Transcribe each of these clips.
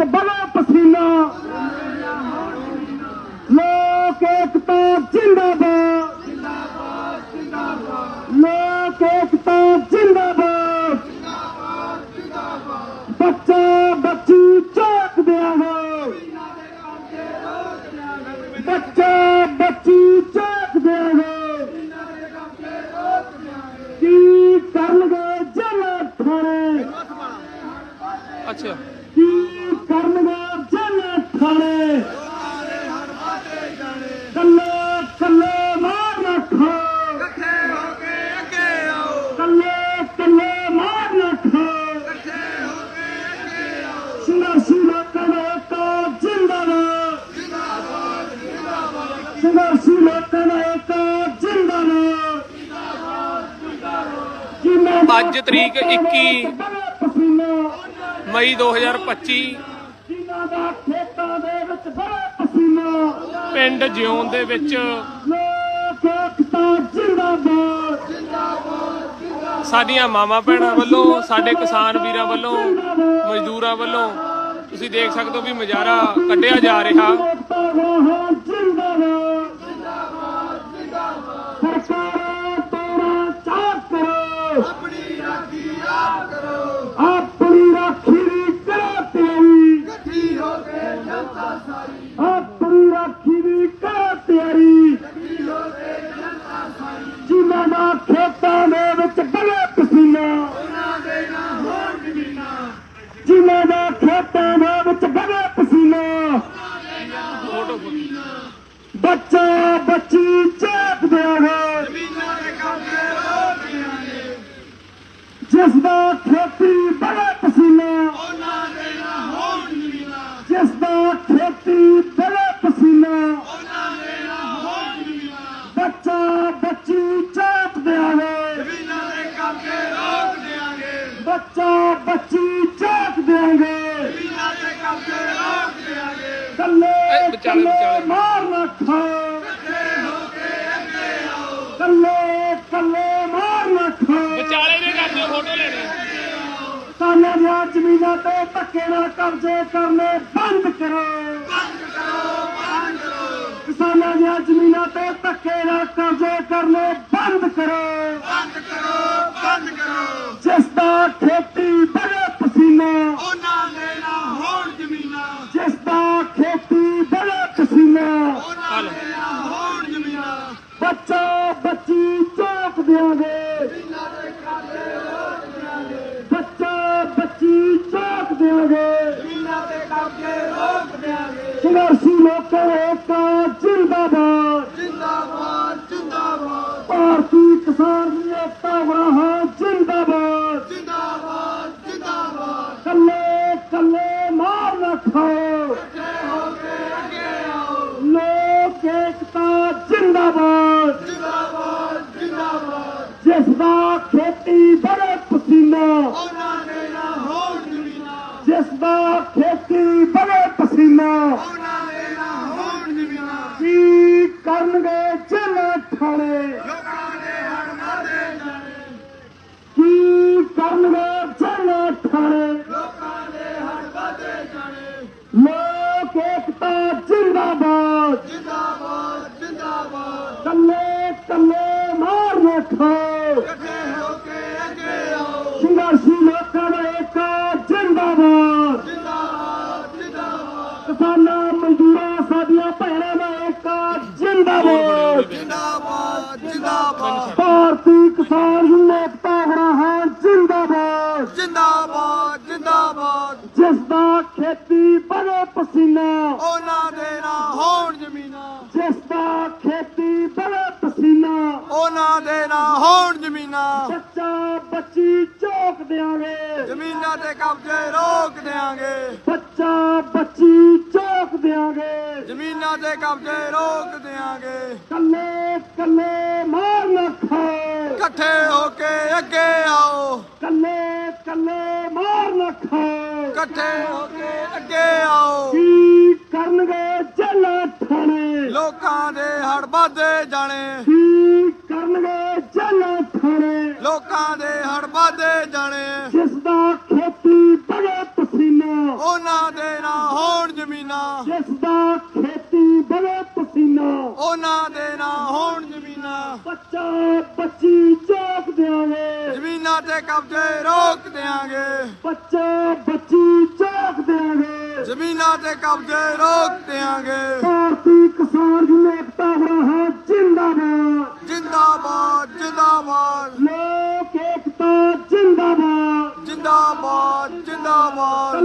ਵਿੱਚ ਬੜਾ ਪਸੀਨਾ। ਲੋਕ ਏਕਤਾ ਜਿੰਦਾਬਾਦ। ਲੋਕ ਏਕਤਾ ਜਿੰਦਾਬਾਦ। ਬੱਚਾ ਬੱਚੀ ਚੌਕ ਦਿਆਂਗੇ। ਬੱਚਾ ਬੱਚੀ ਚੌਕ ਦਿਆਂਗੇ। ਕੀ ਕਰਨਗੇ ਥਾਣੇ ਅੱਛਾ। ਕੀ ਕਰਨਗੇ ਜੇਲ੍ਹਾਂ ਥਾਣੇ ਕੱਲੇ ਕੱਲੇ ਮਾਰ ਨਾ ਖਾ। ਇਕੱਠੇ ਹੋ ਕੇ ਅੱਗੇ ਆਓ ਕੱਲੇ ਕੱਲੇ ਮਾਰ ਨਾ ਖਾ। ਇਕੱਠੇ ਹੋ ਕੇ ਅੱਗੇ ਆਓ ਸੰਘਰਸ਼ੀ ਲੋਕਾਂ ਦਾ ਏਕਾ ਜਿੰਦਾਬਾਦ ਸੰਘਰਸ਼ੀ ਲੋਕਾਂ ਦਾ ਏਕਾ ਜਿੰਦਾਬਾਦ। ਜਿਨ੍ਹਾਂ ਦਾ ਅੱਜ ਤਰੀਕ 21 ਬੜਾ ਪਸੀਨਾ ਮਈ 2025 ਜਿਨ੍ਹਾਂ ਦਾ ਖੇਤਾਂ ਦੇ ਵਿੱਚ ਬੜਾ ਪਸੀਨਾ ਪਿੰਡ ਜਿਉਣ ਦੇ ਵਿੱਚ ਸਾਡੀਆਂ ਮਾਵਾਂ ਭੈਣਾਂ ਵੱਲੋਂ, ਸਾਡੇ ਕਿਸਾਨ ਵੀਰਾਂ ਵੱਲੋਂ, ਮਜ਼ਦੂਰਾਂ ਵੱਲੋਂ ਤੁਸੀਂ ਦੇਖ ਸਕਦੇ ਹੋ ਵੀ ਮੁਜ਼ਾਹਰਾ ਕੱਢਿਆ ਜਾ ਰਿਹਾ। ਜ਼ਮੀਨਾਂ ਤੇ ਧੱਕੇ ਨਾਲ ਕਬਜ਼ੇ ਕਰਨੇ ਬੰਦ ਕਰੋ। ਬੰਦ ਕਰੋ ਬੰਦ ਕਰੋ ਕਿਸਾਨਾਂ ਦੀਆਂ ਜ਼ਮੀਨਾਂ ਤੇ ਧੱਕੇ ਨਾਲ ਕਬਜ਼ੇ ਕਰਨੇ ਬੰਦ ਕਰੋ। ਬੰਦ ਕਰੋ ਬੰਦ ਕਰੋ ਜਿਸ ਦਾ ਖੇਤੀ ਬੜੇ ਪਸੀਨਾ ਉਹਨਾਂ ਦੇ ਨਾ ਹੋਣ ਜ਼ਮੀਨਾਂ। ਜਿਸ ਦਾ ਖੇਤੀ ਬੜੇ ਪਸੀਨਾ ਉਹਨਾਂ ਦੇ ਨਾ ਹੋਣ ਜ਼ਮੀਨਾਂ। ਬੱਚਾ ਬੱਚੀ ਲੋਕਾਂ ਏਕਾ ਜਿੰਦਾਬਾਦ। ਜਿੰਦਾਬਾਦ ਜਿੰਦਾਬਾਦ। ਭਾਰਤੀ ਕਿਸਾਨ ਏਕਤਾ ਵਰਾਹਾਂ ਇਕੱਠੇ ਹੋ ਕੇ ਅੱਗੇ ਆਓ ਸੰਘਰਸ਼ੀ ਲੋਕਾਂ ਦਾ ਏਕਾ ਜਿੰਦਾਬਾਦ। ਜਿੰਦਾਬਾਦ ਜਿੰਦਾਬਾਦ ਕਿਸਾਨਾਂ ਮਜ਼ਦੂਰਾਂ ਸਾਡੀਆਂ ਭੈਣਾਂ ਦਾ ਏਕਾ ਜਿੰਦਾਬਾਦ। ਜਿੰਦਾਬਾਦ ਜਿੰਦਾਬਾਦ। ਭਾਰਤੀ ਕਿਸਾਨ ਕਬਜ਼ੇ ਰੋਕ ਦੇਾਂਗੇ ਬੱਚਾ ਬੱਚੀ ਚੌਕ ਦਿਆਂਗੇ। ਜ਼ਮੀਨਾਂ ਤੇ ਕਬਜ਼ੇ ਰੋਕ ਦੇਾਂਗੇ ਕੱਲੇ ਕੱਲੇ ਮਾਰ ਨਾ ਖਾਓ। ਇਕੱਠੇ ਹੋ ਕੇ ਅੱਗੇ ਆਓ। ਕੱਲੇ ਕੱਲੇ ਮਾਰ ਨਾ ਖਾਓ। ਇਕੱਠੇ ਹੋ ਕੇ ਅੱਗੇ ਆਓ। ਕੀ ਕਰਨਗੇ ਜੇਲ੍ਹਾਂ ਥਾਣੇ? ਲੋਕਾਂ ਦੇ ਹੜ ਵੱਧਦੇ ਜਾਣੇ। ਕੀ ਕਰਨਗੇ ਜੇਲ੍ਹਾਂ ਥਾਣੇ? ਲੋਕਾਂ ਦੇ ਹੜ ਵੱਧਦੇ ਜਾਣੇ। ਜਿਸ ਦਾ ਉਹਨਾਂ ਦੇ ਨਾ ਹੋਣ ਜ਼ਮੀਨਾਂ। ਜਿਸ ਦਾ ਖੇਤੀ ਬਵੇ ਪਸੀਨਾ। ਉਹਨਾਂ ਦੇ ਨਾ ਹੋਣ ਜ਼ਮੀਨਾਂ। ਬੱਚਾ ਬੱਚੀ ਚੋਕ ਦਿਆਂਗੇ। ਜ਼ਮੀਨਾਂ ਤੇ ਕਬਜ਼ੇ ਰੋਕ ਦਿਆਂਗੇ। ਬੱਚਾ ਬੱਚੀ ਚੋਕ ਦਿਆਂਗੇ। ਜ਼ਮੀਨਾਂ ਤੇ ਕਬਜ਼ੇ ਰੋਕ ਦਿਆਂਗੇ। ਭਾਰਤੀ ਕਿਸਾਨ ਯੂਨੀਅਨ ਹੈ ਜਿੰਦਾਬਾਦ। ਜਿੰਦਾਬਾਦ ਜਿੰਦਾਬਾਦ। ਲੋਕ ਏਕਤਾ ਜਿੰਦਾਬਾਦ। ਜਿੰਦਾਬਾਦ ਜਿੰਦਾਬਾਦ।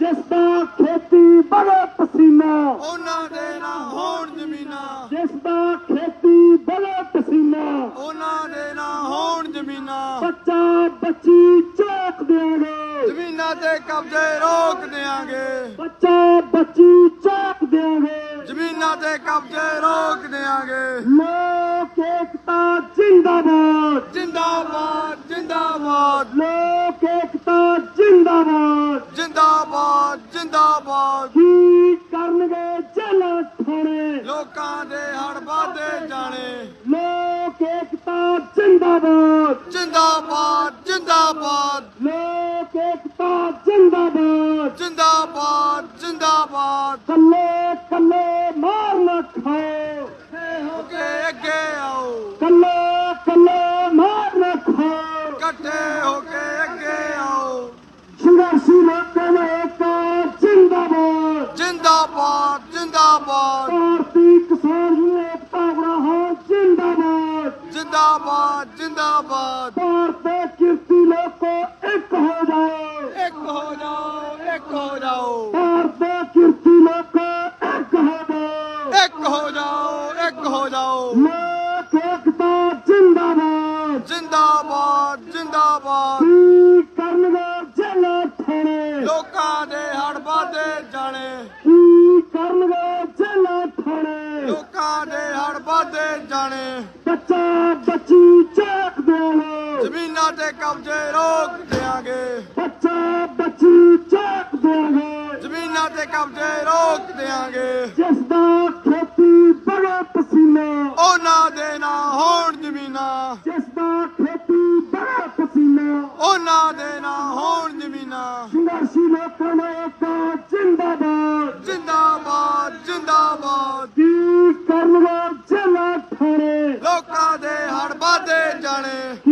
ਜਿਸ ਦਾ ਖੇਤੀ ਬਵੇ ਪਸੀਨਾ। ਉਹਨਾਂ ਦੇ ਨਾ ਹੋਣ ਜ਼ਮੀਨਾਂ। ਜਿਸ ਦਾ ਖੇਤੀ ਬਵੇ ਪਸੀਨਾ। ਉਹਨਾਂ ਦੇ ਨਾ ਹੋਣ ਜ਼ਮੀਨਾਂ। ਬੱਚਾ ਬੱਚੀ ਚੋਕ ਦੇਾਂਗੇ ਜ਼ਮੀਨਾਂ ਤੇ ਕਬਜ਼ੇ ਰੋਕ ਦਿਆਂਗੇ। ਬੱਚਾ ਬੱਚੀ ਚੋਕ ਦੇਾਂਗੇ ਜ਼ਮੀਨਾਂ ਤੇ ਕਬਜ਼ੇ ਰੋਕ ਦਿਆਂਗੇ। ਲੋਕ ਏਕਤਾ ਜਿੰਦਾਬਾਦ। ਜਿੰਦਾਬਾਦ ਜਿੰਦਾਬਾਦ। ਲੋਕ ਏਕਤਾ ਜਿੰਦਾਬਾਦ। ਜਿੰਦਾਬਾਦ ਜਿੰਦਾਬਾਦ। ਕੀ ਕਰਨਗੇ ਜੇਲਾਂ ਖਾਣੇ ਲੋਕਾਂ ਦੇ ਹੜ ਵੱਧਦੇ ਜਾਣੇ। ਲੋਕ ਏਕਤਾ ਜਿੰਦਾਬਾਦ। ਜਿੰਦਾਬਾਦ ਜਿੰਦਾਬਾਦ। ਲੋਕ ਏਕਤਾ ਜਿੰਦਾਬਾਦ। ਜਿੰਦਾਬਾਦ ਜਿੰਦਾਬਾਦ। ਕੱਲੇ ਕੱਲੇ ਮਾਰ ਜਿੰਦਾਬਾਦ ਜਿੰਦਾਬਾਦ। ਭਾਰਤੀ ਕਿਸਾਨ ਯੂਨੀਅਨ ਹੈ ਜਿੰਦਾਬਾਦ। ਜਿੰਦਾਬਾਦ ਜਿੰਦਾਬਾਦ। ਭਾਰਤ ਦੇ ਕਿਰਤੀ ਲੋਕੋ ਇੱਕ ਹੋ ਜਾਓ। ਇੱਕ ਹੋ ਜਾਓ ਇੱਕ ਹੋ ਜਾਓ। ਤੇ ਕਬਜ਼ੇ ਰੋਕ ਦਿਆਂਗੇ। ਬੱਚਾ ਬੱਚੀ ਚੈਕ ਦੇਵੇ ਜ਼ਮੀਨਾਂ ਤੇ ਕਬਜ਼ੇ ਰੋਕ ਦਿਆਂਗੇ। ਜਿਸ ਦਾ ਖੇਤੀ ਬੜੇ ਪਸੀਨਾ। ਉਹਨਾਂ ਦੇ ਨਾ ਹੋਣ ਜ਼ਮੀਨਾਂ। ਜਿਸ ਦਾ ਖੇਤੀ ਬੜੇ ਪਸੀਨਾ। ਉਹਨਾਂ ਦੇ ਨਾ ਹੋਣ ਜ਼ਮੀਨਾਂ। ਸੰਘਰਸ਼ੀ ਲੋਕਾਂ ਦਾ ਏਕਤਾ ਜਿੰਦਾਬਾਦ। ਜਿੰਦਾਬਾਦ ਜਿੰਦਾਬਾਦ। ਕੀ ਕਰਨਗੇ? ਜੇਲਾਂ ਠਾਣੇ ਲੋਕਾਂ ਦੇ ਹੜ ਵੱਧਦੇ ਜਾਣੇ।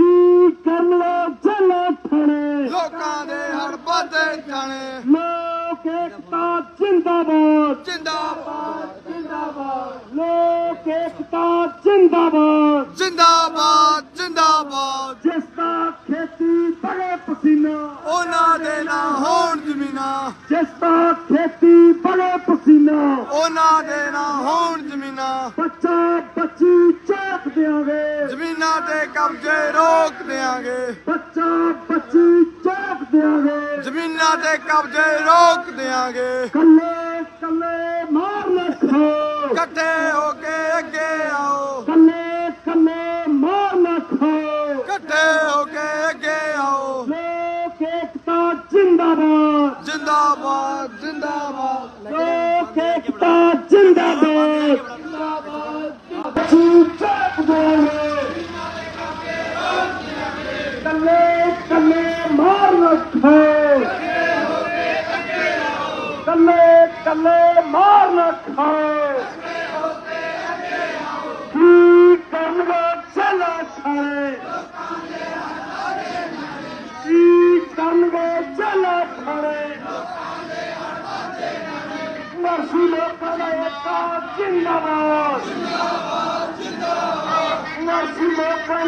ਕਬਜ਼ੇ ਰੋਕ ਦਿਆਂਗੇ। ਬੱਚਾ ਬੱਚੀ ਚੈਕ ਦਿਆਂਗੇ। ਜ਼ਮੀਨਾਂ ਤੇ ਕਬਜ਼ੇ ਰੋਕ ਦਿਆਂਗੇ। ਕੱਲੇ ਕੱਲੇ ਮਾਰ ਨਾ ਖਾਓ। ਏਕਾ ਜਿੰਦਾਬਾਦ ਮਰਸੀ ਲੋਕਾਂ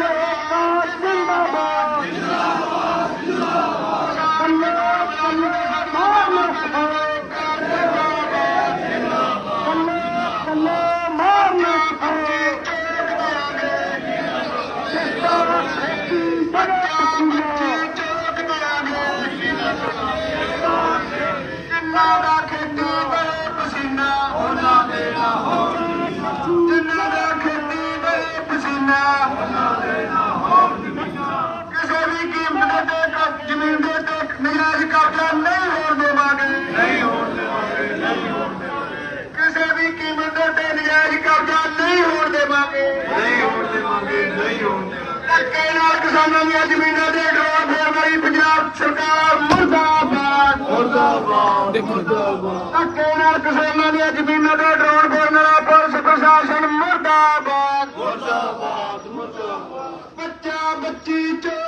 ਜ਼ਮੀਨ ਦੇ ਉੱਤੇ ਨਜਾਇਜ਼ ਕਬਜ਼ਾ ਨਹੀਂ ਹੋਣ ਦੇਵਾਂਗੇ। ਨਹੀਂ ਹੋਣ ਦੇਵਾਂਗੇ ਨਹੀਂ ਹੋਣ ਦੇਵਾਂਗੇ। ਕਿਸੇ ਵੀ ਕੀਮਤ ਦੇ ਉੱਤੇ ਨਜਾਇਜ਼ ਕਬਜ਼ਾ ਨਹੀਂ ਹੋਣ ਦੇਵਾਂਗੇ। ਨਹੀਂ ਹੋਣ ਦੇਵਾਂਗੇ ਨਹੀਂ ਹੋਣ ਦੇਵਾਂਗੇ। ਧੱਕੇ ਨਾਲ ਕਿਸਾਨਾਂ ਦੀਆਂ ਜ਼ਮੀਨਾਂ ਦੇ ਡੋਰ ਫੇਰਵਾਈ ਪੰਜਾਬ ਸਰਕਾਰ ਮੁਰਦਾਬਾਦ। ਮੁਰਦਾਬਾਦ ਮੁਰਦਾਬਾਦ। ਧੱਕੇ ਨਾਲ ਕਿਸਾਨਾਂ ਦੀਆਂ ਜ਼ਮੀਨਾਂ ਦੇ ਡੋਰ ਫੇਰਨ ਵਾਲਾ ਪੁਲਿਸ ਪ੍ਰਸ਼ਾਸਨ ਮੁਰਦਾਬਾਦ। ਮੁਰਦਾਬਾਦ ਮੁਰਦਾਬਾਦ। ਬੱਚਾ ਬੱਚੀ ਚੋ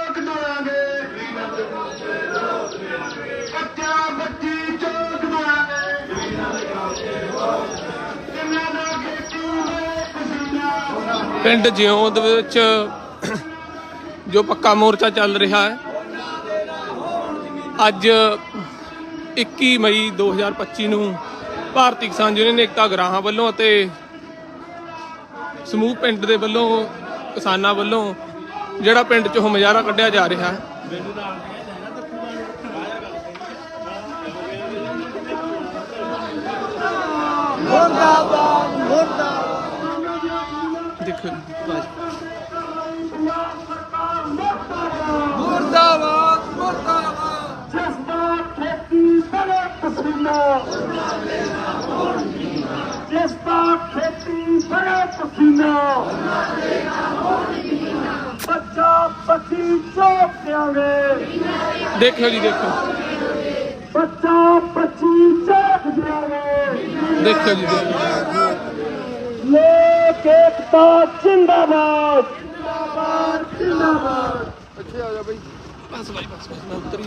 ਪਿੰਡ ਜਿਉਂਦ ਵਿੱਚ ਜੋ ਪੱਕਾ ਮੋਰਚਾ ਚੱਲ ਰਿਹਾ ਹੈ, ਅੱਜ 21 ਮਈ 2025 ਨੂੰ ਭਾਰਤੀ ਕਿਸਾਨ ਯੂਨੀਅਨ ਏਕਤਾ ਗਰਾਹਾਂ ਵੱਲੋਂ ਅਤੇ ਸਮੂਹ ਪਿੰਡ ਦੇ ਵੱਲੋਂ, ਕਿਸਾਨਾਂ ਵੱਲੋਂ ਜਿਹੜਾ ਪਿੰਡ 'ਚ ਉਹ ਮੁਜ਼ਾਹਰਾ ਕੱਢਿਆ ਜਾ ਰਿਹਾ ਹੈ। ਮੁਰਦਾਬਾਦ। ਦੇਖੋ ਮੁਰਦਾਬਾਦ ਮੁਰਦਾਬਾਦ ਜਿਸਦਾ ਖੇਤੀ ਬੜੇ ਪਸੀਨਾ ਜਿਸਦਾ ਖੇਤੀ ਬੜੇ ਪਸੀਨਾ ਬੱਚਾ ਬੱਚੀ ਚੋਕ ਦਿਆਂਗੇ ਦੇਖੋ ਜੀ ਦੇਖੋ ਬੱਚਾ ਬੱਚੀ ਚੋਕ ਦਿਆਂਗੇ ਦੇਖੋ ਜੀ ਦੇਖੋ ਲੋਕ ਏਕਤਾ ਜਿੰਦਾਬਾਦ। ਜਿੰਦਾਬਾਦ ਜਿੰਦਾਬਾਦ। ਬਸ ਬਾਈ ਬਸ ਬਸ ਮੈਂ ਉਤਰ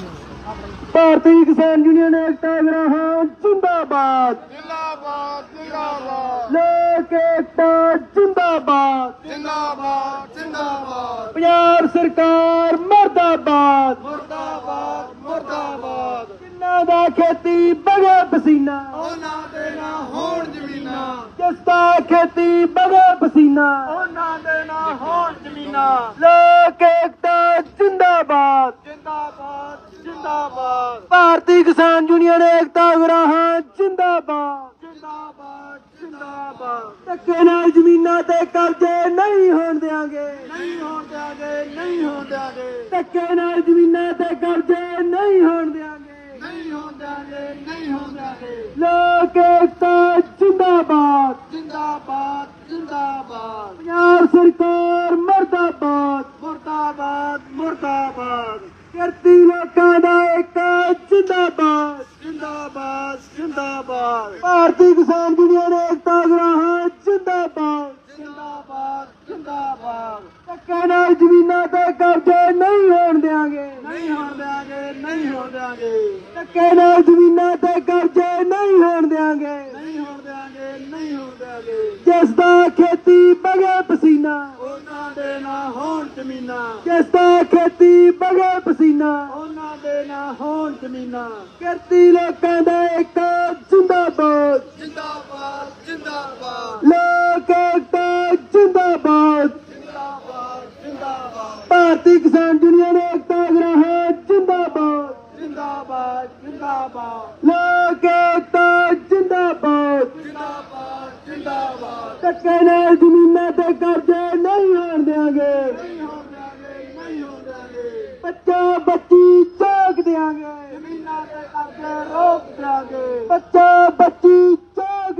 ਭਾਰਤੀ ਕਿਸਾਨ ਯੂਨੀਅਨ ਏਕਤਾ ਗਰਾਹਾਂ ਜਿੰਦਾਬਾਦ। ਜਿੰਦਾਬਾਦ ਜਿੰਦਾਬਾਦ। ਲੋਕ ਏਕਤਾ ਜਿੰਦਾਬਾਦ। ਜਿੰਦਾਬਾਦ ਜਿੰਦਾਬਾਦ। ਪੰਜਾਬ ਸਰਕਾਰ ਮਰਦਾਬਾਦ। ਮੁਰਦਾਬਾਦ ਮੁਰਦਾਬਾਦ। ਜਿਨ੍ਹਾਂ ਦਾ ਖੇਤੀ ਬਗੇ ਪਸੀਨਾ। ਉਹਨਾਂ ਦੇ ਨਾ ਹੋਣ ਜ਼ਮੀਨਾਂ ਜਿਸ ਦਾ ਖੇਤੀ ਬਗੇ ਪਸੀਨਾ। ਉਹਨਾਂ ਦੇ ਨਾਂ ਹੋਣ ਜ਼ਮੀਨਾਂ। ਲੋਕ ਏਕਤਾ ਜਿੰਦਾਬਾਦ। ਜਿੰਦਾਬਾਦ ਜਿੰਦਾਬਾਦ। ਭਾਰਤੀ ਕਿਸਾਨ ਯੂਨੀਅਨ ਏਕਤਾ ਗਰਾਹਾਂ ਜਿੰਦਾਬਾਦ। ਜਿੰਦਾਬਾਦ ਜਿੰਦਾਬਾਦ। ਧੱਕੇ ਨਾਲ ਜ਼ਮੀਨਾਂ ਤੇ ਕਬਜ਼ੇ ਨਹੀਂ ਹੋਣ ਦੇਾਂਗੇ ਨਹੀਂ ਹੋਣ ਦਿਆਂਗੇ ਨਹੀਂ ਹੋਣ ਦਿਆਂਗੇ। ਧੱਕੇ ਨਾਲ ਜ਼ਮੀਨਾਂ ਤੇ ਕਬਜ਼ੇ ਨਹੀਂ ਹੋਣ ਦੇਾਂਗੇ ਹੋਣ ਦਿਆਂਗੇ ਨਹੀਂ ਹੋਣ ਦਿਆਂਗੇ ਲੋਕ ਏਕਤਾ ਜਿੰਦਾਬਾਦ। ਜਿੰਦਾਬਾਦ ਜਿੰਦਾਬਾਦ ਪੰਜਾਬ ਸਰਕਾਰ ਮਰਦਾਬਾਦ। ਮੁਰਦਾਬਾਦ ਮੁਰਦਾਬਾਦ ਕਿਰਤੀ ਲੋਕਾਂ ਦਾ ਇੱਕ ਜਿੰਦਾਬਾਦ। ਜਿੰਦਾਬਾਦ ਜਿੰਦਾਬਾਦ। ਭਾਰਤੀ ਕਿਸਾਨ ਯੂਨੀਅਨ ਏਕਤਾ ਗਰਾਹਾਂ ਜਿੰਦਾਬਾਦ। ਜਿੰਦਾਬਾਦ ਜਿੰਦਾਬਾਦ। ਧੱਕੇ ਨਾਲ ਜ਼ਮੀਨਾਂ ਤੇ ਕਬਜ਼ੇ ਨਹੀਂ ਹੋਣ ਦੇਾਂਗੇ ਨਹੀਂ ਹੋਣ ਦਿਆਂਗੇ ਨਹੀਂ ਹੋਣ ਦਿਆਂਗੇ। ਧੱਕੇ ਨਾਲ ਜ਼ਮੀਨਾਂ ਤੇ ਕਬਜ਼ੇ ਨਹੀਂ ਹੋਣ ਦੇਾਂਗੇ ਨਹੀਂ ਹੋਣ ਦਿਆਂਗੇ ਨਹੀਂ ਹੋਣ ਦਿਆਂਗੇ। ਜਿਸ ਦਾ ਖੇਤੀ ਬਗੇ ਪਸੀਨਾ। ਉਹਨਾਂ ਦੇ ਜ਼ਮੀਨਾਂ। ਦਾ ਖੇਤੀ ਬਗੇ ਪਸੀਨਾ। ਉਹਨਾਂ ਦੇ ਨਾ ਹੋਣ ਜ਼ਮੀਨਾਂ। ਕਿਰਤੀ ਲੋਕਾਂ ਦਾ ਇੱਕ ਜਿੰਦਾਬਾਦ। ਜਿੰਦਾਬਾਦ ਜਿੰਦਾਬਾਦ। ਲੋਕ ਏਕਤਾ ਜਿੰਦਾਬਾਦ। ਜਿੰਦਾਬਾਦ ਜਿੰਦਾਬਾਦ। ਭਾਰਤੀ ਕਿਸਾਨ ਯੂਨੀਅਨ ਏਕਤਾ ਗ੍ਰਾਹਾਂ ਜਿੰਦਾਬਾਦ। ਜਿੰਦਾਬਾਦ ਜਿੰਦਾਬਾਦ। ਲੋਕ ਏਕਤਾ ਜਿੰਦਾਬਾਦ। ਜਿੰਦਾਬਾਦ ਜਿੰਦਾਬਾਦ। ਧੱਕੇ ਨਾਲ ਜ਼ਮੀਨਾਂ ਤੇ ਕਬਜ਼ੇ ਨਹੀਂ ਹੋਣ ਦੇਾਂਗੇ ਨਹੀਂ ਹੋਣ ਦਿਆਂਗੇ ਨਹੀਂ ਹੋਣ ਦਿਆਂਗੇ ਬੱਚਾ ਬੱਚੀ ਚੌਕ ਦਿਆਂਗੇ। ਜ਼ਮੀਨਾਂ ਤੇ ਕਬਜ਼ੇ ਰੋਕ ਦਿਆਂਗੇ। ਬੱਚਾ ਬੱਚੀ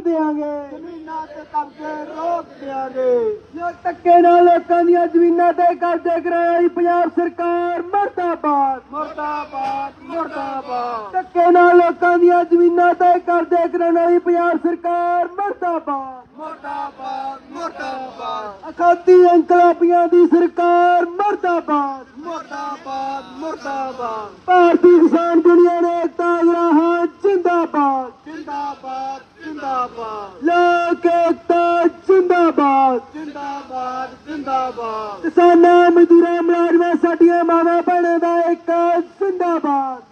ਦਿਆਂਗੇ ਜ਼ਮੀਨਾਂ ਤੇ ਕਬਜ਼ੇ ਰੋਕ ਦਿਆਂਗੇ। ਜੋ ਧੱਕੇ ਨਾਲ ਲੋਕਾਂ ਦੀਆਂ ਜ਼ਮੀਨਾਂ ਤੇ ਕਬਜ਼ੇ ਕਰਾਈ ਪੰਜਾਬ ਸਰਕਾਰ ਮਰਦਾਬਾਦ। ਮੁਰਦਾਬਾਦ ਮੁਰਦਾਬਾਦ। ਧੱਕੇ ਨਾਲ ਲੋਕਾਂ ਦੀਆਂ ਜ਼ਮੀਨਾਂ ਤੇ ਕਬਜ਼ੇ ਕਰਾਉਣ ਵਾਲੀ ਪੰਜਾਬ ਸਰਕਾਰ ਮਰਦਾਬਾਦ। ਮੁਰਦਾਬਾਦ ਮੁਰਦਾਬਾਦ। ਅਖਾਤੀ ਇਨਕਲਾਬੀਆਂ ਦੀ ਸਰਕਾਰ ਮਰਦਾਬਾਦ। ਮੁਰਦਾਬਾਦ ਮੁਰਦਾਬਾਦ। ਭਾਰਤੀ ਕਿਸਾਨ ਯੂਨੀਅਨ ਏਕਤਾ ਗਰਾਹਾਂ ਜਿੰਦਾਬਾਦ। ਜਿੰਦਾਬਾਦ। ਜਿੰਦਾਬਾਦ। ਲੋਕ ਏਕਤਾ ਜਿੰਦਾਬਾਦ। ਜਿੰਦਾਬਾਦ ਜਿੰਦਾਬਾਦ। ਕਿਸਾਨਾਂ ਮਜ਼ਦੂਰਾਂ ਮੁਲਾਜ਼ਮਾਂ ਸਾਡੀਆਂ ਮਾਵਾਂ ਭੈਣਾਂ ਦਾ ਇੱਕ ਜਿੰਦਾਬਾਦ।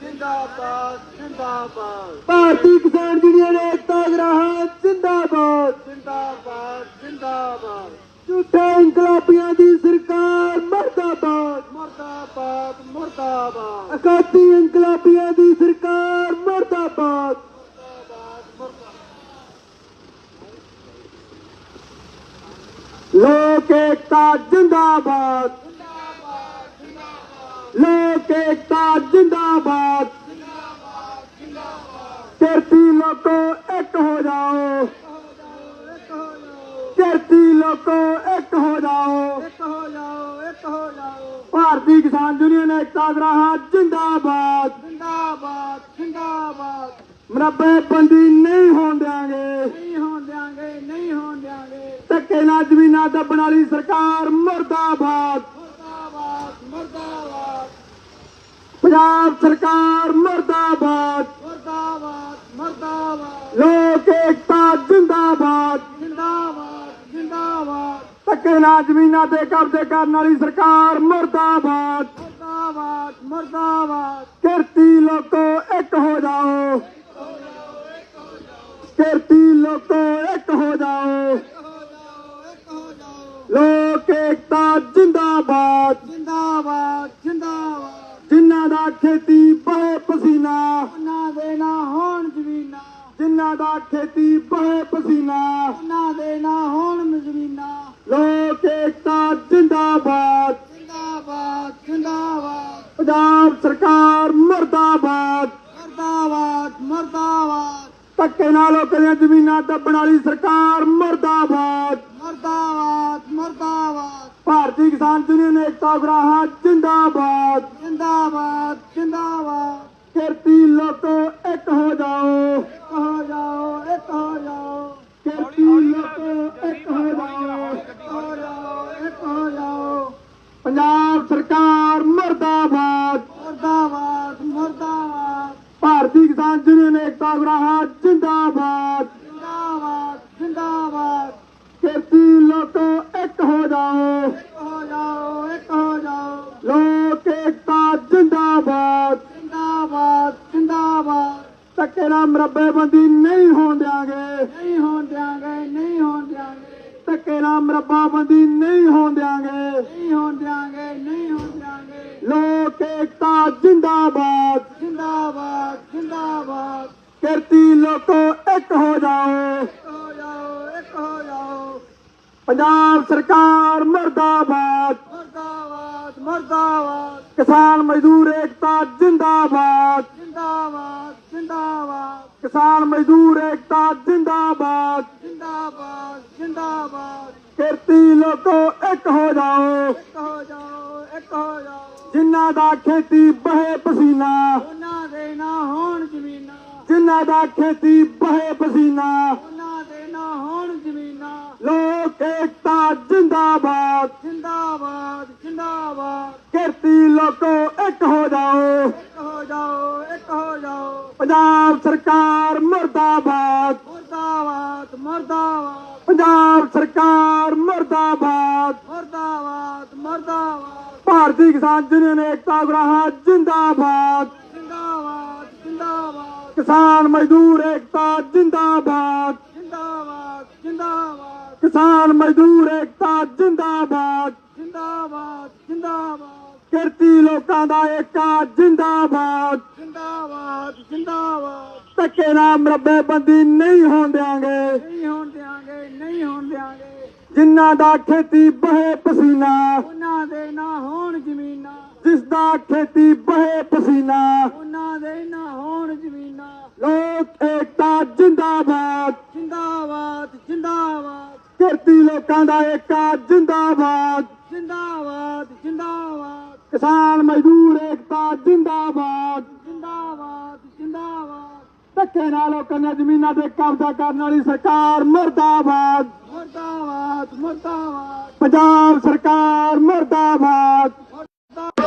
ਜਿੰਦਾਬਾਦ ਜਿੰਦਾਬਾਦ। ਭਾਰਤੀ ਕਿਸਾਨ ਯੂਨੀਅਨ ਏਕਤਾ ਗ੍ਰਾਹਾਂ ਜਿੰਦਾਬਾਦ। ਜਿੰਦਾਬਾਦ ਜਿੰਦਾਬਾਦ। ਝੂਠੇ ਇਨਕਲਾਬੀਆਂ ਦੀ ਸਰਕਾਰ ਮਰਦਾਬਾਦ। ਮਰਦਾਬਾਦ ਮਰਦਾਬਾਦ। ਅਕਾਤੀ ਇਨਕਲਾਬੀਆਂ ਦੀ ਸਰਕਾਰ ਮਰਦਾਬਾਦ। ਲੋਕ ਏਕਤਾ ਜਿੰਦਾਬਾਦ। ਲੋਕ ਏਕਤਾ, ਜਿੰਦਾਬਾਦ। ਕਿਰਤੀ ਲੋਕੋ ਇੱਕ ਹੋ ਜਾਓ। ਕਿਰਤੀ ਲੋਕੋ ਇੱਕ ਹੋ ਜਾਓ। ਇੱਕ ਹੋ ਜਾਓ ਇੱਕ ਹੋ ਜਾਓ ਭਾਰਤੀ ਕਿਸਾਨ ਯੂਨੀਅਨ ਏਕਤਾ ਗਰਾਹਾ, ਜਿੰਦਾਬਾਦ। ਜਿੰਦਾਬਾਦ ਜਿੰਦਾਬਾਦ ਮਰੱਬੇ ਬੰਦੀ ਨਹੀਂ ਹੋਣ ਦਿਆਂਗੇ। ਨਹੀਂ ਹੋਣ ਦਿਆਂਗੇ ਨਹੀਂ ਹੋਣ ਦਿਆਂਗੇ ਧੱਕੇ ਨਾਲ ਜ਼ਮੀਨਾਂ ਦੱਬਣ ਵਾਲੀ ਸਰਕਾਰ ਮਰਦਾਬਾਦ ਮੁਰਦਾਬਾਦ ਮੁਰਦਾਬਾਦ ਪੰਜਾਬ ਸਰਕਾਰ ਮਰਦਾਬਾਦ। ਮੁਰਦਾਬਾਦ ਮੁਰਦਾਬਾਦ। ਲੋਕ ਏਕਤਾ ਜਿੰਦਾਬਾਦ। ਜਿੰਦਾਬਾਦ ਜਿੰਦਾਬਾਦ। ਧੱਕੇ ਨਾਲ ਜ਼ਮੀਨਾਂ ਤੇ ਕਬਜ਼ੇ ਕਰਨ ਵਾਲੀ ਸਰਕਾਰ ਮਰਦਾਬਾਦ। ਮੁਰਦਾਬਾਦ ਮੁਰਦਾਬਾਦ। ਕਿਰਤੀ ਲੋਕੋ ਇੱਕ ਹੋ ਜਾਓ। ਕਿਰਤੀ ਲੋਕੋ ਇੱਕ ਹੋ ਜਾਓ। ਲੋਕ ਏਕਤਾ ਜਿੰਦਾਬਾਦ। ਖੇਤੀ ਬਹੇ ਪਸੀਨਾ। ਉਹਨਾਂ ਦੇ ਨਾ ਹੋਣ ਜ਼ਮੀਨਾਂ। ਜਿਨ੍ਹਾਂ ਦਾ ਖੇਤੀ ਬਹੇ ਪਸੀਨਾ। ਉਹਨਾਂ ਦੇ ਨਾ ਹੋਣ ਜ਼ਮੀਨਾਂ। ਲੋਕ ਏਕਤਾ ਜਿੰਦਾਬਾਦ। ਜਿੰਦਾਬਾਦ ਜਿੰਦਾਬਾਦ। ਪੰਜਾਬ ਸਰਕਾਰ ਮਰਦਾਬਾਦ। ਮੁਰਦਾਬਾਦ ਮੁਰਦਾਬਾਦ। ਧੱਕੇ ਨਾਲ ਲੋਕਾਂ ਦੀਆਂ ਜ਼ਮੀਨਾਂ ਦੱਬਣ ਵਾਲੀ ਸਰਕਾਰ ਮਰਦਾਬਾਦ। ਮੁਰਦਾਬਾਦ ਮੁਰਦਾਬਾਦ। ਭਾਰਤੀ ਕਿਸਾਨ ਯੂਨੀਅਨ ਏਕਤਾ ਗਰਾਹਾ ਜਿੰਦਾਬਾਦ ਜਿੰਦਾਬਾਦ। ਜਿੰਦਾਬਾਦ ਕਿਰਤੀ ਲੋਕੋ ਇੱਕ ਹੋ ਜਾਓ ਇੱਕ ਹੋ ਜਾਓ ਇੱਕ ਹੋ ਜਾਓ ਕਿਰਤੀ ਲੋਕੋ ਇੱਕ ਹੋ ਜਾਓ ਇੱਕ ਹੋ ਜਾਓ ਇੱਕ ਹੋ ਜਾਓ ਪੰਜਾਬ ਸਰਕਾਰ ਮਰਦਾਬਾਦ। ਮੁਰਦਾਬਾਦ ਮੁਰਦਾਬਾਦ। ਭਾਰਤੀ ਕਿਸਾਨ ਯੂਨੀਅਨ ਏਕਤਾ ਗਰਾਹਾ ਜਿੰਦਾਬਾਦ। ਜਿੰਦਾਬਾਦ ਜਿੰਦਾਬਾਦ। ਕਿਰਤੀ ਲੋਕੋ ਇੱਕ ਹੋ ਜਾਓ। ਇੱਕ ਹੋ ਜਾਓ ਇੱਕ ਹੋ ਜਾਓ। ਲੋਕ ਏਕਤਾ ਜਿੰਦਾਬਾਦ। ਜਿੰਦਾਬਾਦ ਜਿੰਦਾਬਾਦ। ਧੱਕੇ ਨਾਲ ਮਰੱਬੇਬੰਦੀ ਨਹੀਂ ਹੋਣ ਦਿਆਂਗੇ। ਨਹੀਂ ਹੋਣ ਦਿਆਂਗੇ ਨਹੀਂ ਹੋਣ ਦਿਆਂਗੇ। ਧੱਕੇ ਨਾਲ ਮਰੱਬਾਬੰਦੀ ਨਹੀਂ ਹੋਣ ਦਿਆਂਗੇ। ਨਹੀਂ ਹੋਣ ਦਿਆਂਗੇ। ਲੋਕ ਏਕਤਾ ਜਿੰਦਾਬਾਦ। ਜਿੰਦਾਬਾਦ ਜਿੰਦਾਬਾਦ। ਕਿਰਤੀ ਲੋਕੋ ਇੱਕ ਹੋ ਜਾਓ। ਇੱਕ ਹੋ ਜਾਓ ਇੱਕ ਹੋ ਜਾਓ। ਪੰਜਾਬ ਸਰਕਾਰ ਮਰਦਾਬਾਦ। ਮੁਰਦਾਬਾਦ ਮੁਰਦਾਬਾਦ। ਕਿਸਾਨ ਮਜ਼ਦੂਰ ਏਕਤਾ ਜਿੰਦਾਬਾਦ। ਜਿੰਦਾਬਾਦ ਜਿੰਦਾਬਾਦ। ਕਿਸਾਨ ਮਜ਼ਦੂਰ ਏਕਤਾ ਜਿੰਦਾਬਾਦ। ਜਿੰਦਾਬਾਦ ਜਿੰਦਾਬਾਦ। ਕਿਰਤੀ ਲੋਕੋ ਇੱਕ ਹੋ ਜਾਓ। ਇੱਕ ਹੋ ਜਾਓ ਇੱਕ ਹੋ ਜਾਓ। ਜਿਨ੍ਹਾਂ ਦਾ ਖੇਤੀ ਬਹੇ ਪਸੀਨਾ। ਉਹਨਾਂ ਦੇ ਨਾ ਹੋਣ ਜ਼ਮੀਨਾਂ। ਜਿਨ੍ਹਾਂ ਦਾ ਖੇਤੀ ਬਹੇ ਪਸੀਨਾ। ਉਹਨਾਂ ਦੇ ਨਾ ਹੋਣ ਜ਼ਮੀਨਾਂ। ਲੋਕ ਏਕਤਾ ਜਿੰਦਾਬਾਦ। ਜਿੰਦਾਬਾਦ ਜਿੰਦਾਬਾਦ। ਕਿਰਤੀ ਲੋਕੋ ਇੱਕ ਹੋ ਜਾਓ। ਇੱਕ ਹੋ ਜਾਓ ਇੱਕ ਹੋ ਜਾਓ। ਪੰਜਾਬ ਸਰਕਾਰ ਮਰਦਾਬਾਦ। ਮੁਰਦਾਬਾਦ ਮੁਰਦਾਬਾਦ। ਪੰਜਾਬ ਸਰਕਾਰ ਮਰਦਾਬਾਦ। ਮੁਰਦਾਬਾਦ ਮੁਰਦਾਬਾਦ। ਭਾਰਤੀ ਕਿਸਾਨ ਯੂਨੀਅਨ ਏਕਤਾ ਗਰਾਹਾ ਜਿੰਦਾਬਾਦ। ਜਿੰਦਾਬਾਦ ਜਿੰਦਾਬਾਦ। ਕਿਸਾਨ ਮਜ਼ਦੂਰ ਏਕਤਾ ਜਿੰਦਾਬਾਦ। ਜਿੰਦਾਬਾਦ ਜਿੰਦਾਬਾਦ। ਕਿਸਾਨ ਮਜ਼ਦੂਰ ਏਕਤਾ ਜਿੰਦਾਬਾਦ। ਜਿੰਦਾਬਾਦ ਜਿੰਦਾਬਾਦ। ਕਿਰਤੀ ਲੋਕਾਂ ਦਾ ਏਕਾ ਜਿੰਦਾਬਾਦ। ਜਿੰਦਾਬਾਦ ਜਿੰਦਾਬਾਦ। ਧੱਕੇ ਨਾਲ ਮਰੱਬੇ ਬੰਦੀ ਨਹੀਂ ਹੋਣ ਦਿਆਂਗੇ। ਨਹੀਂ ਹੋਣ ਦਿਆਂਗੇ ਨਹੀਂ ਹੋਣ ਦਿਆਂਗੇ। ਜਿਨ੍ਹਾਂ ਦਾ ਖੇਤੀ ਬਹੇ ਪਸੀਨਾ ਉਹਨਾਂ ਦੇ ਨਾ ਹੋਣ ਜ਼ਮੀਨਾਂ। ਜਿਸ ਦਾ ਖੇਤੀ ਬਹੇ ਪਸੀਨਾ ਉਹਨਾਂ ਦੇ ਨਾ ਹੋਣ ਜ਼ਮੀਨਾਂ। ਲੋਕ ਏਕਤਾ ਜਿੰਦਾਬਾਦ। ਜਿੰਦਾਬਾਦ ਜਿੰਦਾਬਾਦ। ਕਿਰਤੀ ਲੋਕਾਂ ਦਾ ਏਕਾ ਜਿੰਦਾਬਾਦ। ਜਿੰਦਾਬਾਦ ਜਿੰਦਾਬਾਦ। ਕਿਸਾਨ ਮਜ਼ਦੂਰ ਏਕਤਾ ਜਿੰਦਾਬਾਦ। ਜਿੰਦਾਬਾਦ ਜਿੰਦਾਬਾਦ। ਧੱਕੇ ਨਾਲ ਲੋਕਾਂ ਦੀਆਂ ਜ਼ਮੀਨਾਂ ਤੇ ਕਬਜ਼ਾ ਕਰਨ ਵਾਲੀ ਸਰਕਾਰ ਮਰਦਾਬਾਦ। ਮੁਰਦਾਬਾਦ। ਮੁਰਦਾਬਾਦ ਪੰਜਾਬ ਸਰਕਾਰ ਮਰਦਾਬਾਦ।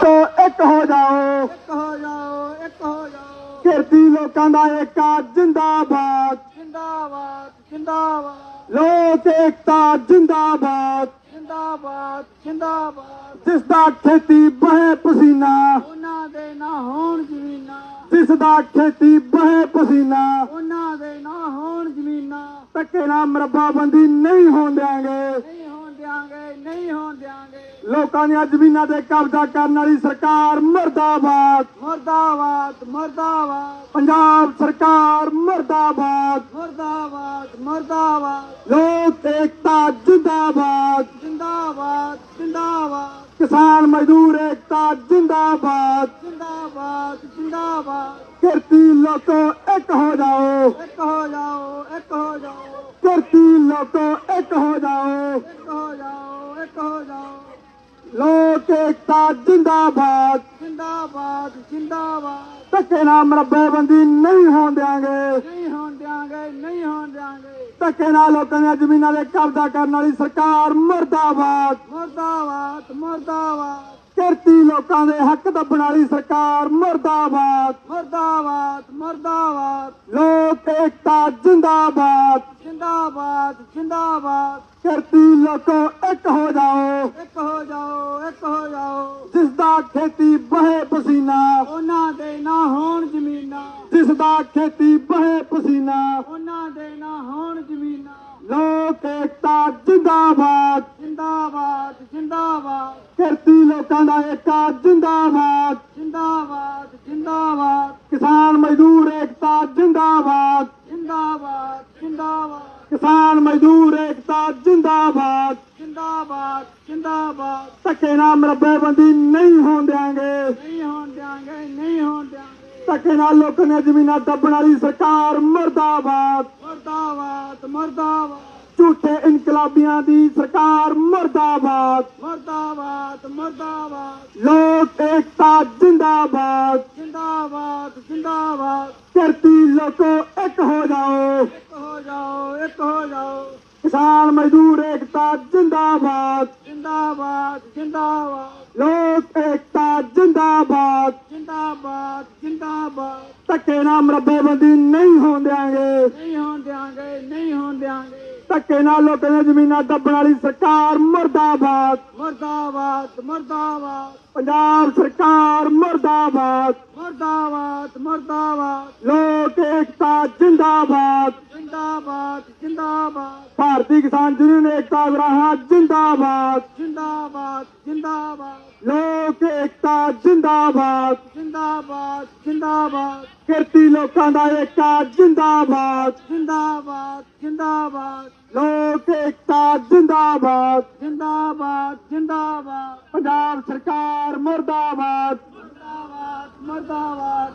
ਤੋਂ ਇੱਕ ਹੋ ਜਾਓ। ਇੱਕ ਹੋ ਜਾਓ ਇੱਕ ਹੋ ਜਾਓ। ਕਿਰਤੀ ਲੋਕਾਂ ਦਾ ਏਕਾ ਜਿੰਦਾਬਾਦ। ਜਿੰਦਾਬਾਦ ਜਿੰਦਾਬਾਦ। ਲੋਕ ਏਕਤਾ ਜਿੰਦਾਬਾਦ। ਜਿੰਦਾਬਾਦ ਜਿੰਦਾਬਾਦ। ਜਿਸ ਦਾ ਖੇਤੀ ਬਹੇ ਪਸੀਨਾ। ਉਹਨਾਂ ਦੇ ਨਾ ਹੋਣ ਜ਼ਮੀਨਾਂ। ਜਿਸ ਦਾ ਖੇਤੀ ਬਹੇ ਪਸੀਨਾ। ਉਹਨਾਂ ਦੇ ਨਾ ਹੋਣ ਜ਼ਮੀਨਾਂ। ਨਾਲ ਮਰੱਬਾਬੰਦੀ ਨਹੀਂ ਹੋਣ ਦਿਆਂਗੇ। ਨਹੀਂ ਹੋਣ ਦਿਆਂਗੇ ਨਹੀਂ ਹੋਣ ਦਿਆਂਗੇ। ਲੋਕਾਂ ਦੀਆਂ ਜ਼ਮੀਨਾਂ ਤੇ ਕਬਜ਼ਾ ਕਰਨ ਵਾਲੀ ਸਰਕਾਰ ਮਰਦਾਬਾਦ। ਮੁਰਦਾਬਾਦ ਮੁਰਦਾਬਾਦ। ਪੰਜਾਬ ਸਰਕਾਰ ਮਰਦਾਬਾਦ। ਮੁਰਦਾਬਾਦ ਮੁਰਦਾਬਾਦ। ਲੋਕ ਏਕਤਾ ਜਿੰਦਾਬਾਦ। ਜਿੰਦਾਬਾਦ ਜਿੰਦਾਬਾਦ। ਕਿਰਤੀ ਲੋਕੋ ਇੱਕ ਹੋ ਜਾਓ। ਇੱਕ ਹੋ ਜਾਓ ਇੱਕ ਹੋ ਜਾਓ। ਜਿਸ ਦਾ ਖੇਤੀ ਬਹੇ ਪਸੀਨਾ। ਉਹਨਾਂ ਦੇ ਨਾ ਹੋਣ ਜ਼ਮੀਨਾਂ। ਜਿਸ ਦਾ ਖੇਤੀ ਬਹੇ ਪਸੀਨਾ। ਉਹਨਾਂ ਦੇ ਨਾ ਹੋਣ ਜ਼ਮੀਨਾਂ। ਲੋਕ ਏਕਤਾ ਜਿੰਦਾਬਾਦ। ਜਿੰਦਾਬਾਦ ਜਿੰਦਾਬਾਦ। ਕਿਰਤੀ ਲੋਕਾਂ ਦਾ ਏਕਾ ਜਿੰਦਾਬਾਦ। ਜਿੰਦਾਬਾਦ ਜਿੰਦਾਬਾਦ। ਕਿਸਾਨ ਮਜ਼ਦੂਰ ਏਕਤਾ ਜਿੰਦਾਬਾਦ। ਜਿੰਦਾਬਾਦ ਜਿੰਦਾਬਾਦ। ਕਿਸਾਨ ਮਜ਼ਦੂਰ ਏਕਤਾ ਜਿੰਦਾਬਾਦ। ਜਿੰਦਾਬਾਦ ਜਿੰਦਾਬਾਦ। ਧੱਕੇ ਨਾਲ ਮਰੱਬੇਬੰਦੀ ਨਹੀਂ ਹੋਣ ਦਿਆਂਗੇ। ਨਹੀਂ ਹੋਣ ਦਿਆਂਗੇ ਨਹੀਂ ਹੋਣ ਦਿਆਂਗੇ। ਧੱਕੇ ਨਾਲ ਲੋਕਾਂ ਦੀਆਂ ਜ਼ਮੀਨਾਂ ਦੱਬਣ ਵਾਲੀ ਸਰਕਾਰ ਮਰਦਾਬਾਦ। ਮਰਦਾਬਾਦ ਮਰਦਾਬਾਦ। ਝੂਠੇ ਇਨਕਲਾਬੀਆਂ ਦੀ ਸਰਕਾਰ ਮਰਦਾਬਾਦ। ਮਰਦਾਬਾਦ ਮਰਦਾਬਾਦ। ਲੋਕ ਏਕਤਾ ਜਿੰਦਾਬਾਦ। ਜਿੰਦਾਬਾਦ ਜਿੰਦਾਬਾਦ। ਧਰਤੀ ਲੋਕੋ ਇੱਕ ਹੋ ਜਾਓ। ਜਾਓ ਇੱਕ ਹੋ ਜਾਓ। ਕਿਸਾਨ ਮਜ਼ਦੂਰ ਏਕਤਾ ਜਿੰਦਾਬਾਦ। ਜਿੰਦਾਬਾਦ ਜਿੰਦਾਬਾਦ। ਲੋਕ ਏਕਤਾ ਜਿੰਦਾਬਾਦ। ਜਿੰਦਾਬਾਦ ਜਿੰਦਾਬਾਦ। ਧੱਕੇ ਨਾਲ ਮਰੱਬੇਬੰਦੀ ਨਹੀਂ ਹੋਣ ਦਿਆਂਗੇ। ਨਹੀਂ ਹੋਣ ਦਿਆਂਗੇ ਨਹੀਂ ਹੋਣ ਦਿਆਂਗੇ। ਧੱਕੇ ਨਾਲ ਲੋਕਾਂ ਦੀਆਂ ਜ਼ਮੀਨਾਂ ਦੱਬਣ ਵਾਲੀ ਸਰਕਾਰ ਮਰਦਾਬਾਦ। ਮਰਦਾਬਾਦ ਮਰਦਾਬਾਦ। ਪੰਜਾਬ ਸਰਕਾਰ ਮਰਦਾਬਾਦ। ਮਰਦਾਬਾਦ ਮਰਦਾਬਾਦ। ਲੋਕ ਏਕਤਾ ਜਿੰਦਾਬਾਦ। ਜਿੰਦਾਬਾਦ ਜਿੰਦਾਬਾਦ। ਭਾਰਤੀ ਕਿਸਾਨ ਯੂਨੀਅਨ ਏਕਤਾ ਵਿਰਾਹਾ ਜਿੰਦਾਬਾਦ। ਜਿੰਦਾਬਾਦ ਜਿੰਦਾਬਾਦ। ਲੋਕ ਏਕਤਾ ਜਿੰਦਾਬਾਦ। ਜਿੰਦਾਬਾਦ ਜਿੰਦਾਬਾਦ। ਕਿਰਤੀ ਲੋਕਾਂ ਦਾ ਏਕਾ ਜਿੰਦਾਬਾਦ। ਜਿੰਦਾਬਾਦ ਜਿੰਦਾਬਾਦ। ਲੋਕ ਏਕਤਾ ਜਿੰਦਾਬਾਦ। ਜਿੰਦਾਬਾਦ ਜਿੰਦਾਬਾਦ। ਪੰਜਾਬ ਸਰਕਾਰ ਮਰਦਾਬਾਦ। ਮਰਦਾਬਾਦ ਮਰਦਾਬਾਦ।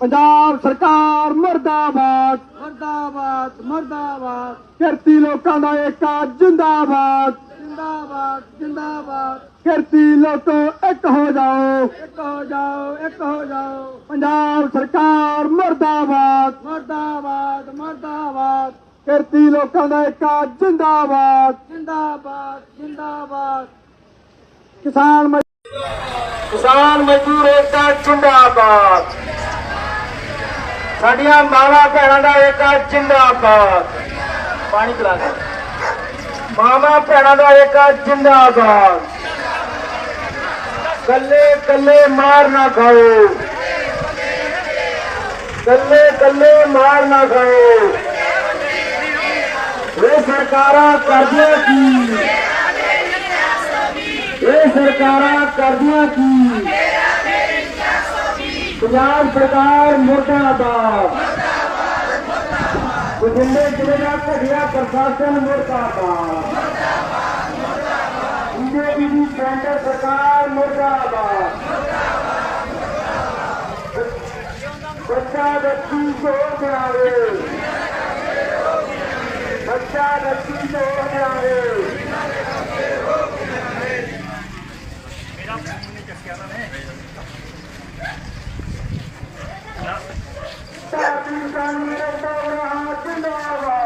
ਪੰਜਾਬ ਸਰਕਾਰ ਮਰਦਾਬਾਦ। ਮਰਦਾਬਾਦ ਮਰਦਾਬਾਦ। ਕਿਰਤੀ ਲੋਕਾਂ ਦਾ ਏਕਾ ਜਿੰਦਾਬਾਦ। ਜਿੰਦਾਬਾਦ ਜਿੰਦਾਬਾਦ। ਕਿਰਤੀ ਲੋਕੋ ਇੱਕ ਹੋ ਜਾਓ। ਇੱਕ ਹੋ ਜਾਓ ਇੱਕ ਹੋ ਜਾਓ। ਪੰਜਾਬ ਸਰਕਾਰ ਮਰਦਾਬਾਦ। ਮਰਦਾਬਾਦ ਮਰਦਾਬਾਦ। ਕਿਰਤੀ ਲੋਕਾਂ ਦਾ ਏਕਾ ਜਿੰਦਾਬਾਦ। ਜਿੰਦਾਬਾਦ ਜਿੰਦਾਬਾਦ। ਕਿਸਾਨ ਕਿਸਾਨ ਮਜ਼ਦੂਰ ਏਕਤਾ ਜਿੰਦਾਬਾਦ। ਸਾਡੀਆਂ ਮਾਵਾਂ ਭੈਣਾਂ ਦਾ ਏਕਾ ਜਿੰਦਾਬਾਦ। ਪਾਣੀ ਪਿਲਾ ਦੇ। ਮਾਵਾਂ ਭੈਣਾਂ ਦਾ ਏਕਾ ਜਿੰਦਾਬਾਦ। ਕੱਲੇ ਕੱਲੇ ਮਾਰ ਨਾ ਖਾਓ। ਕੱਲੇ ਕੱਲੇ ਮਾਰ ਨਾ ਖਾਓ। ਇਹ ਸਰਕਾਰਾਂ ਕਰਦੀਆਂ ਕੀ? ਇਹ ਸਰਕਾਰਾਂ ਕਰਦੀਆਂ ਕੀ? ਪੰਜਾਬ ਸਰਕਾਰ ਮੁਰਦਾਬਾਦ। ਬਠਿੰਡੇ ਜ਼ਿਲ੍ਹੇ ਦਾ ਘਟਿਆ ਪ੍ਰਸ਼ਾਸਨ ਮੁਰਦਾਬਾਦ। ਬੀਜੇਪੀ ਦੀ ਕੇਂਦਰ ਸਰਕਾਰ ਮੁਰਦਾਬਾਦ। ਬੱਚਾ ਰੱਖੀ ਜੋਰ ਬਣਾਵੇ China Tito China Tito